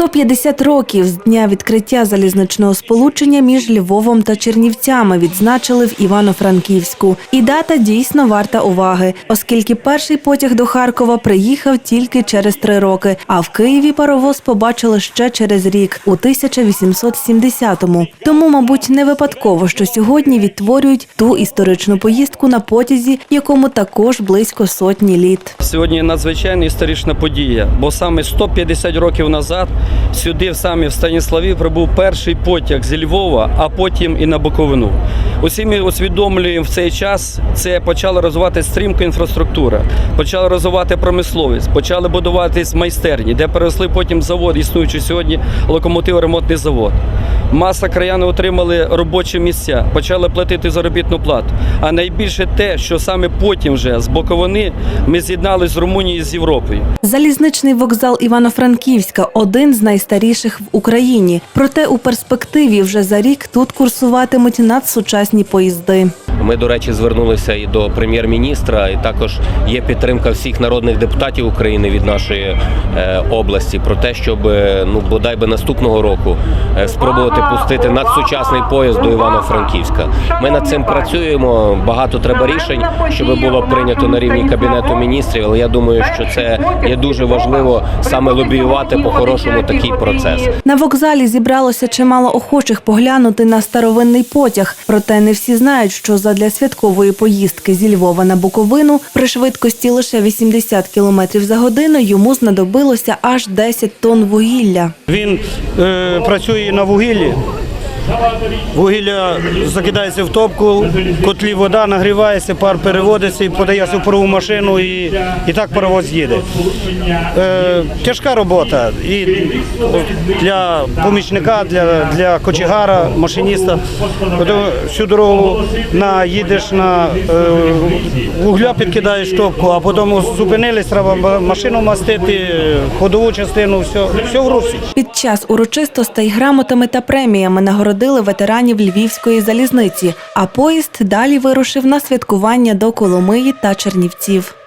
150 років з дня відкриття залізничного сполучення між Львовом та Чернівцями відзначили в Івано-Франківську. І дата дійсно варта уваги, оскільки перший потяг до Харкова приїхав тільки через три роки, а в Києві паровоз побачили ще через рік, у 1870-му. Тому, мабуть, не випадково, що сьогодні відтворюють ту історичну поїздку на потязі, якому також близько сотні літ. Сьогодні надзвичайна історична подія, бо саме 150 років назад сюди, в самі в Станіславі, прибув перший потяг зі Львова, а потім і на Буковину. Усі ми усвідомлюємо в цей час, це почала розвивати стрімко інфраструктура, почала розвивати промисловість, почали будуватись майстерні, де переросли потім завод, існуючий сьогодні локомотиво-ремонтний завод. Маса краяни отримали робочі місця, почали платити заробітну плату. А найбільше те, що саме потім вже з Боковини ми з'єдналися з Румунією з Європою. Залізничний вокзал Івано-Франківська один з найстаріших в Україні. Проте у перспективі вже за рік тут курсуватимуть надсучасні поїзди. Ми, до речі, звернулися і до прем'єр-міністра, і також є підтримка всіх народних депутатів України від нашої е, області про те, щоб е, ну бодай би наступного року е, спробувати пустити надсучасний поїзд до Івано-Франківська. Ми над цим працюємо. Багато треба рішень, щоб було прийнято на рівні кабінету міністрів. Але я думаю, що це є дуже важливо саме лобіювати по-хорошому такий процес. На вокзалі зібралося чимало охочих поглянути на старовинний потяг. Проте не всі знають, що задля святкової поїздки зі Львова на Буковину при швидкості лише 80 км за годину йому знадобилося аж 10 тонн вугілля. Він е, працює на вугіллі. Вугілля закидається в топку, котлі вода нагрівається, пар переводиться і подається в парову машину, і, і так паровоз їде. Е, тяжка робота і для помічника, для, для кочегара, машиніста. Всю дорогу на, їдеш на е, вугля, підкидаєш топку, а потім зупинились, треба машину мастити, ходову частину, все, все в русі. Під час урочистостей грамотами та преміями нагородили ветеранів львівської залізниці, а поїзд далі вирушив на святкування до Коломиї та Чернівців.